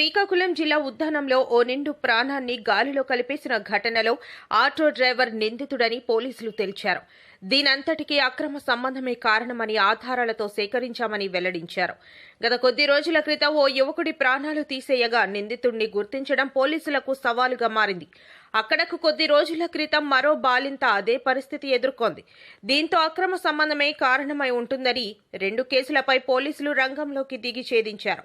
శ్రీకాకుళం జిల్లా ఉద్దానంలో ఓ నిండు ప్రాణాన్ని గాలిలో కలిపేసిన ఘటనలో ఆటో డ్రైవర్ నిందితుడని పోలీసులు తెలిచారు దీనంతటికీ అక్రమ సంబంధమే కారణమని ఆధారాలతో సేకరించామని వెల్లడించారు. గత కొద్ది రోజుల క్రితం ఓ యువకుడి ప్రాణాలు తీసేయగా నిందితుడిని గుర్తించడం పోలీసులకు సవాలుగా మారింది. అక్కడకు కొద్ది రోజుల క్రితం మరో బాలింత అదే పరిస్థితి ఎదుర్కొంది. దీంతో అక్రమ సంబంధమే కారణమై ఉంటుందని రెండు కేసులపై పోలీసులు రంగంలోకి దిగి ఛేదించారు.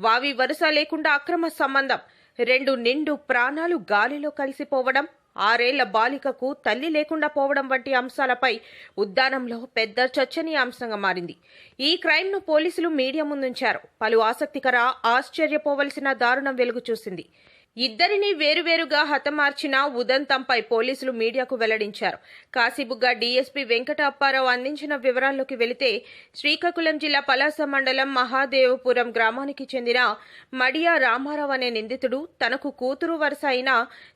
వావి వరుస లేకుండా అక్రమ సంబంధం. రెండు నిండు ప్రాణాలు గాలిలో కలిసిపోవడం ఆరేళ్ళ బాలికకు తల్లి లేకుండా పోవడం వంటి అంశాలపై ఉద్దానంలో పెద్ద చర్చనీయాంశంగా మారింది. ఈ క్రైమ్ను పోలీసులు మీడియా ముందుంచారు. పలు ఆసక్తికర ఆశ్చర్యపోవలసిన దారుణం వెలుగు చూసింది ఇద్దరిని వేరువేరుగా హతమార్చిన ఉదంతంపై పోలీసులు మీడియాకు వెల్లడించారు. కాశీబుగ్గ డీఎస్పీ వెంకట అప్పారావు అందించిన వివరాల్లోకి వెళితే శ్రీకాకుళం జిల్లా పలాస మండలం మహాదేవపురం గ్రామానికి చెందిన మడియా రామారావు అనే నిందితుడు తనకు కూతురు వరుస అయిన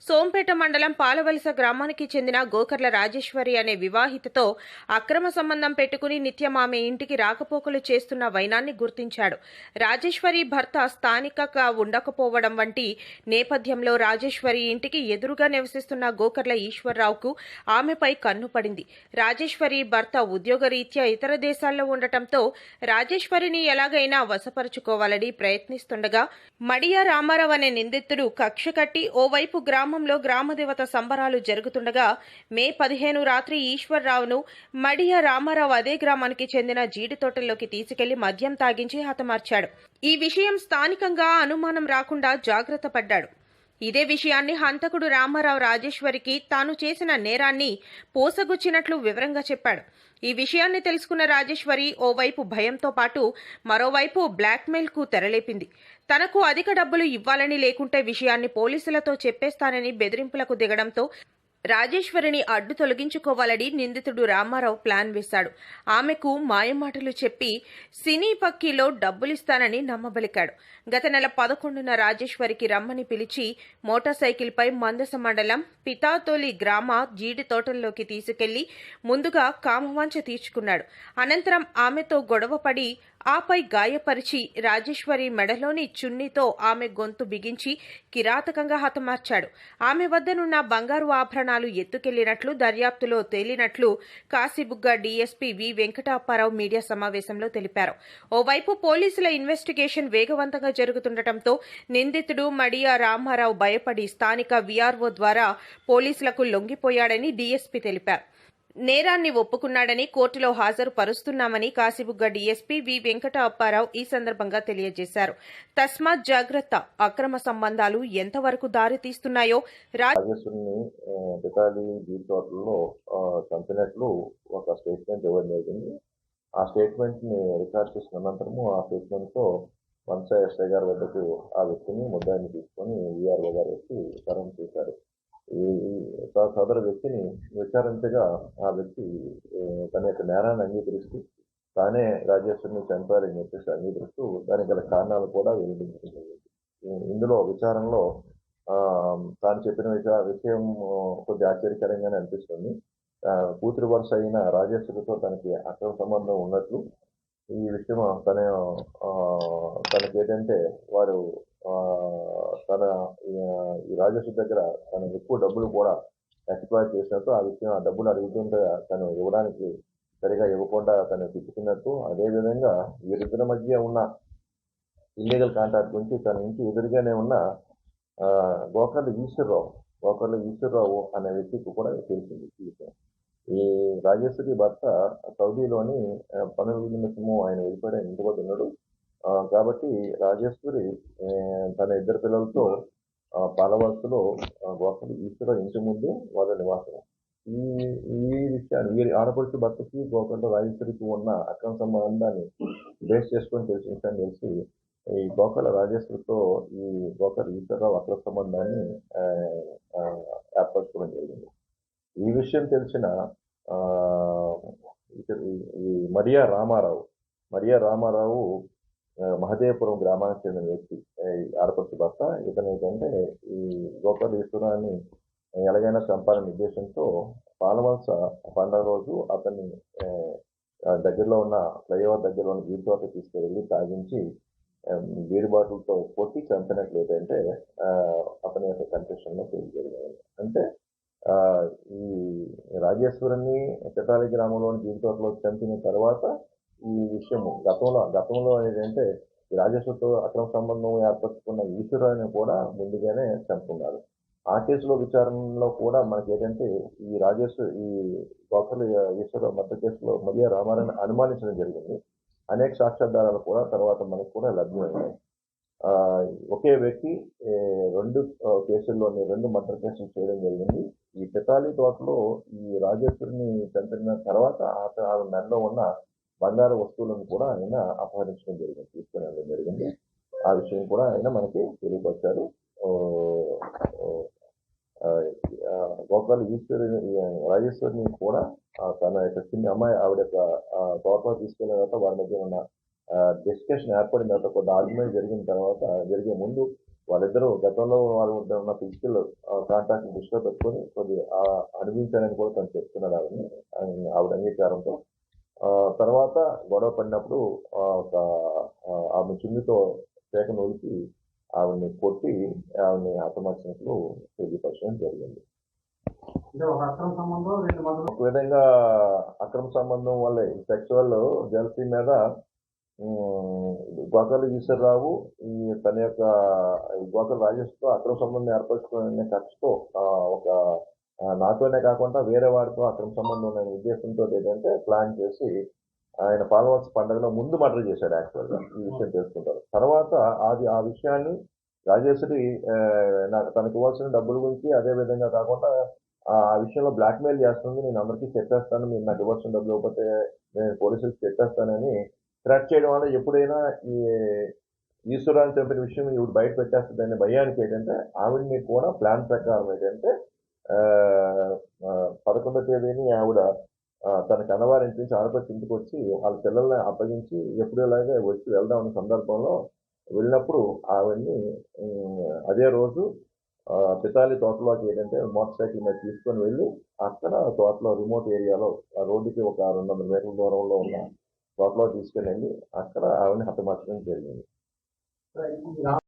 సోంపేట మండలం పాలవలస గ్రామానికి చెందిన గోకర్ల రాజేశ్వరి అనే వివాహితతో అక్రమ సంబంధం పెట్టుకుని నిత్యం ఆమె ఇంటికి రాకపోకలు చేస్తున్న వైనాన్ని గుర్తించాడు. రాజేశ్వరి భర్త స్థానికగా ఉండకపోవడం వంటి నేపథ్యంలో రాజేశ్వరి ఇంటికి ఎదురుగా నివసిస్తున్న గోకర్ల ఈశ్వరరావుకు ఆమెపై కన్ను పడింది. రాజేశ్వరి భర్త ఉద్యోగరీత్యా ఇతర దేశాల్లో ఉండటంతో రాజేశ్వరిని ఎలాగైనా వశపరుచుకోవాలని ప్రయత్నిస్తుండగా మడియా రామారావు అనే నిందితుడు కక్ష కట్టి ఓవైపు గ్రామంలో గ్రామదేవత సంబరాలు జరుగుతుండగా మే పదిహేను రాత్రి ఈశ్వరరావును మడియా రామారావు అదే గ్రామానికి చెందిన జీడి తోటల్లోకి తీసుకెళ్ళి మద్యం తాగించి హతమార్చాడు. ఈ విషయం స్థానికంగా అనుమానం రాకుండా జాగ్రత్త పడ్డాడు. ఇదే విషయాన్ని హంతకుడు రామారావు రాజేశ్వరికి తాను చేసిన నేరాన్ని పోసగుచ్చినట్లు వివరంగా చెప్పాడు. ఈ విషయాన్ని తెలుసుకున్న రాజేశ్వరి ఓవైపు భయంతో పాటు మరోవైపు బ్లాక్మెయిల్కు తెరలేపింది. తనకు అధిక డబ్బులు ఇవ్వాలని లేకుంటే విషయాన్ని పోలీసులతో చెప్పేస్తానని బెదిరింపులకు దిగడంతో రాజేశ్వరిని అడ్డు తొలగించుకోవాలని నిందితుడు రామారావు ప్లాన్ వేశాడు. ఆమెకు మాయమాటలు చెప్పి సినీ పక్కీలో డబ్బులిస్తానని నమ్మబలికాడు. గత నెల పదకొండున రాజేశ్వరికి రమ్మని పిలిచి మోటార్ సైకిల్పై మందస మండలం పితాతోలి గ్రామ జీడి తోటల్లోకి తీసుకెళ్ళి ముందుగా కామవాంఛ తీర్చుకున్నాడు. అనంతరం ఆమెతో గొడవపడి ఆపై గాయపరిచి రాజేశ్వరి మెడలోని చున్నీతో ఆమె గొంతు బిగించి కిరాతకంగా హతమార్చాడు. ఆమె వద్దనున్న బంగారు ఆభరణాలు ఎత్తుకెళ్ళినట్లు దర్యాప్తులో తేలినట్లు Kasibugga DSP V Venkatapparao media సమావేశంలో తెలిపారు. ఓవైపు పోలీసుల ఇన్వెస్టిగేషన్ వేగవంతంగా జరుగుతుండటంతో నిందితుడు మడియా రామారావు భయపడి స్థానిక వీఆర్ఓ ద్వారా పోలీసులకు లొంగిపోయాడని డీఎస్పీ తెలిపారు. నేరాన్ని ఒప్పుకున్నాడని కోర్టులో హాజరు పరుస్తున్నామని కాశీబుగ్గ డీఎస్పీ వి వెంకట అప్పారావు ఈ సందర్భంగా తెలియజేశారు. తస్మాత్ జాగ్రత్త అక్రమ సంబంధాలు ఎంతవరకు దారి తీస్తున్నాయో చంపినట్లు ఒక స్టేట్మెంట్ ఇవ్వడం జరిగింది. ఆ స్టేట్మెంట్ని రికార్డ్ చేసిన అనంతరము ఆ స్టేట్మెంట్తో వంశ ఎస్ఐ గారి వద్దకు ఆ వ్యక్తిని ముద్దాయిని తీసుకొని విఆర్ఓ గారు వచ్చి విచారణ చేశారు. ఈ ఈ సదరు వ్యక్తిని విచారించగా ఆ వ్యక్తి తన యొక్క నేరాన్ని అంగీకరిస్తూ తానే రాజేశ్వరిని చంపారని చెప్పేసి అంగీకరిస్తూ దానికి గల కారణాలు కూడా వెల్లడించుకుంటుంది ఇందులో విచారంలో తాను చెప్పిన విషయం కొద్ది ఆశ్చర్యకరంగానే అనిపిస్తుంది. కూతురు వరుస అయిన రాజేశ్వరితో తనకి అక్రమ సంబంధం ఉన్నట్లు ఈ విషయం తన తనకేంటంటే ఏంటంటే వారు తన ఈ- ఈ రాజేశ్వరి దగ్గర తన ఎక్కువ డబ్బులు కూడా ఎక్స్పైర్ చేసినట్టు ఆ విషయం ఆ డబ్బులు అడుగుతుంటే తను ఇవ్వడానికి సరిగా ఇవ్వకుండా తను తిప్పుతున్నట్టు అదేవిధంగా వీరిద్దరి మధ్య ఉన్న ఇల్లీగల్ కాంట్రాక్ట్ గురించి తన ఇంటి ఎదురుగానే ఉన్న గోకర్ల ఈశ్వరరావు గోకర్ల ఈశ్వరరావు అనే వ్యక్తికి కూడా తెలిసింది ఈ విషయం. ఈ రాజేశ్వరి భర్త సౌదీలోని పనుల నిమిత్తము ఆయన వెళ్ళిపోయి ఇంటి వద్ద ఉన్నాడు. కాబట్టి రాజేశ్వరి తన ఇద్దరు పిల్లలతో ఆ, పాలవలసలో ఈశ్వర ఇంటి ముందు వాళ్ళ నివాసం ఈ ఈ విషయాన్ని వీరి ఆడపడుచు భర్తకి గోకర్ల రాజేశ్వరికి ఉన్న అక్రమ సంబంధాన్ని బేస్ చేసుకొని తెలిసిన విషయాన్ని తెలిసి ఈ గోకర్ల రాజేశ్వరితో ఈ గోకర్ల ఈశ్వరరావు అక్రమ సంబంధాన్ని ఏర్పరచుకోవడం జరిగింది. ఈ విషయం తెలిసిన ఈ- మరియా రామారావు మరియా రామారావు మహదేవపురం గ్రామానికి చెందిన వ్యక్తి ఆ, ఆడపడుచు భర్త. ఇతను ఏంటంటే ఈ గోపాల ఈశ్వరాన్ని ఎలాగైనా చంపాలనే ఉద్దేశంతో పాలవలస పండుగ రోజు అతన్ని దగ్గరలో ఉన్న ఫ్లైఓవర్ దగ్గరలో ఉన్న వీధి తోట తీసుకువెళ్ళి తాగించి ఆ, బాటిల్తో కొట్టి చంపినట్లయితే అతని యొక్క కన్ఫెషన్లో జరిగింది. అంటే ఈ రాజేశ్వరుని పితాలి గ్రామంలోని బీర్ తోటలో చంపిన తర్వాత ఈ విషయము. గతంలో గతంలో ఏంటంటే రాజేశ్వరితో అక్రమ సంబంధం ఏర్పరచుకున్న ఈశ్వరుని కూడా ముందుగానే చంపుకున్నారు. ఆ కేసులో విచారణలో కూడా మనకి ఏంటంటే ఈ రాజేశ్వర్ ఈ గోకలి ఈశ్వర మధ్య కేసులో మధ్య రామారాయణ అనుమానించడం జరిగింది. అనేక సాక్ష్యాధారాలు కూడా తర్వాత మనకు కూడా లభ్యమయ్యాయి. ఒకే వ్యక్తి రెండు కేసుల్లోని రెండు మర్డర్ కేసులు చేయడం జరిగింది. ఈ పితాలి తోటలో ఈ రాజేశ్వరిని చంపిన తర్వాత ఆ ఆమె మెడలో ఉన్న బంగారు వస్తువులను కూడా ఆయన అపహరించడం జరిగింది తీసుకుని వెళ్ళడం జరిగింది. ఆ విషయం కూడా ఆయన మనకి తెలియపరిచారు. ఓ, ఓ, ఈశ్వరి రాజేశ్వరిని కూడా తన యొక్క చిన్న అమ్మాయి ఆవిడ యొక్క తోటలో తీసుకెళ్ళిన తర్వాత వారి మధ్య ఉన్న డిస్కషన్ ఏర్పడిన తర్వాత కొంత ఆర్గ్యుమెంట్ జరిగిన తర్వాత జరిగే ముందు వాళ్ళిద్దరూ గతంలో వాళ్ళ మధ్య ఉన్న ఫిజికల్ కాంటాక్ట్ దృష్టిలో పెట్టుకొని కొద్ది అనుభవించాలని అనిపించాలని కూడా తను చెప్తున్నాడు ఆవిడని. ఆయన- ఆవిడ అంగీకారంతో. తర్వాత గొడవ పడినప్పుడు ఒక ఆమె చున్నితో పేక నూలికి ఆవిడని కొట్టి ఆవిడని హతమార్చినట్లు తెలియపరచడం జరిగింది. ఒక విధంగా అక్రమ సంబంధం వల్ల సెక్చువల్ జలసీ మీద గోకల ఈశ్వరరావు ఈ తన యొక్క గోకల రాజేష్తో అక్రమ సంబంధం ఏర్పరచుకునే ఆ, ఒక నాతోనే కాకుండా వేరే వాడితో అక్రమ సంబంధం ఉన్న ఉద్దేశంతో ఏంటంటే ప్లాన్ చేసి ఆయన ఫాలోవర్స్ పండుగలో ముందు మర్డర్ చేశాడు యాక్చువల్గా ఈ విషయం తెలుసుకుంటారు. తర్వాత అది ఆ విషయాన్ని రాజేశ్వరి నాకు తనకు ఇవ్వాల్సిన డబ్బుల గురించి అదే విధంగా కాకుండా ఆ విషయంలో బ్లాక్మెయిల్ చేస్తుంది నేను అందరికీ చెప్పేస్తాను మీరు నాకు ఇవ్వాల్సిన డబ్బులు ఇవ్వకపోతే నేను పోలీసులకు చెప్పేస్తానని థ్రెట్ చేయడం వల్ల ఎప్పుడైనా ఈ ఈశ్వరాన్ని చంపిన విషయం ఇవి బయట పెట్టేస్తుందనే భయానికి ఏంటంటే ఆవిడని కూడా ప్లాన్ ప్రకారం ఏంటంటే పదకొండో తేదీని ఆవిడ తన కన్నవారింటి నుంచి ఆడపడి ఇంటికి వచ్చి వాళ్ళ పిల్లల్ని అప్పగించి ఎప్పుడేలాగే వచ్చి వెళ్దాం అనే సందర్భంలో వెళ్ళినప్పుడు ఆవిడ్ని అదే రోజు పితాలి తోటలోకి ఏంటంటే మోటార్ సైకిల్ మీద తీసుకొని వెళ్ళి అక్కడ తోటలో రిమోట్ ఏరియాలో ఆ రోడ్డుకి ఒక రెండు వందల మీటర్ల దూరంలో ఉన్న తోటలో తీసుకెళ్ళండి అక్కడ ఆవిడని హతమార్చడం జరిగింది.